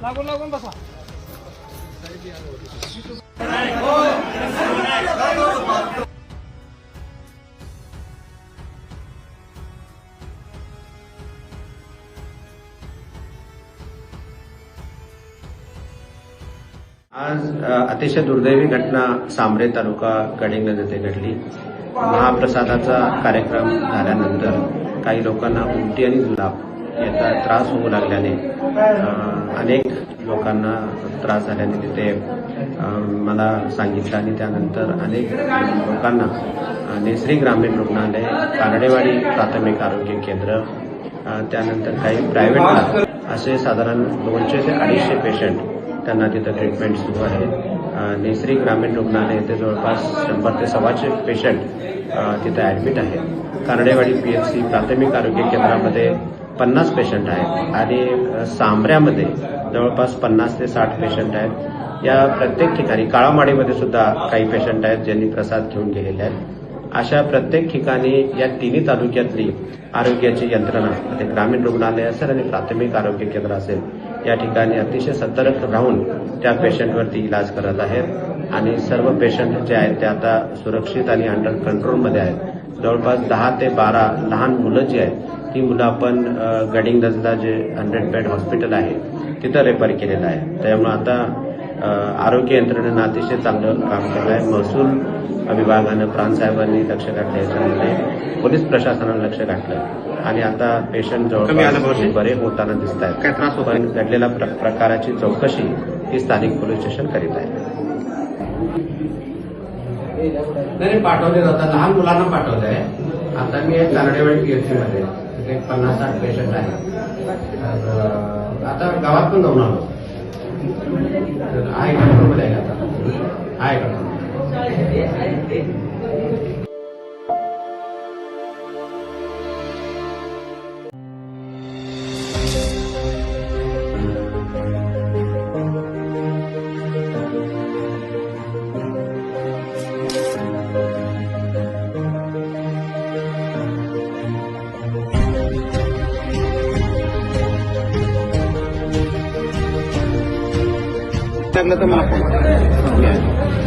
लागून लागून आज अतिशय दुर्दैवी घटना सामरे तालुका कडिंग येथे घडली. महाप्रसादाचा कार्यक्रम झाल्यानंतर काही लोकांना उलटी आणि जुलाब याचा त्रास होऊ लागल्याने अनेक लोकांना त्रास झाल्याने तिथे मला सांगितलं आणि त्यानंतर अनेक लोकांना अ, नेसरी ग्रामीण रुग्णालय कारडेवाडी प्राथमिक आरोग्य केंद्र त्यानंतर काही प्रायव्हेट असे साधारण दोनशे ते अडीचशे पेशंट त्यांना तिथं ट्रीटमेंट सुरू आहे. नेसरी ग्रामीण रुग्णालय येथे जवळपास शंभर ते सव्वाशे पेशंट तिथं ॲडमिट आहेत. कानडेवाडी पी एच सी प्राथमिक आरोग्य केंद्रामध्ये पन्नास पेशंट आहेत आणि सांबऱ्यामध्ये जवळपास पन्नास ते साठ पेशंट आहेत. या प्रत्येक ठिकाणी काळामाडीमध्ये सुद्धा काही पेशंट आहेत ज्यांनी प्रसाद घेऊन गेलेले आहेत. अशा प्रत्येक ठिकाणी या तिन्ही तालुक्यातली आरोग्याची यंत्रणा ते ग्रामीण रुग्णालय असेल आणि प्राथमिक आरोग्य केंद्र असेल या ठिकाणी अतिशय सतर्क राहून त्या पेशंटवरती इलाज करत आहेत. आणि सर्व पेशंट जे आहेत ते आता सुरक्षित आणि अंडर कंट्रोलमध्ये आहेत. जवळपास दहा ते बारा लहान मुलं जी आहेत ती मुलं आपण गडिंग गडिंग्लजला जे हंड्रेड बेड हॉस्पिटल आहे तिथं रेफर केलेलं आहे. त्यामुळे आता आरोग्य यंत्रणेनं अतिशय चांगलं काम केलं आहे महसूल विभागानं प्राणसाहेबांनी लक्ष घातलं याच्यामध्ये. पोलीस प्रशासनानं लक्ष घातलं आणि आता पेशंट जवळपास बरे होताना दिसत आहेत काय त्रास पण घडलेल्या प्र- प्रकाराची चौकशी ही स्थानिक पोलीस स्टेशन करीत आहे. नाही पाठवले जातात लहान मुलांना पाठवलं आहे आता मी एक कानडेवाडी पीएचसी मध्ये एक पन्नास साठ पेशंट आहे आता गावात पण जाऊन आलो. तर आहे आहे आता. आहे control Naglatang mo na po. Yan.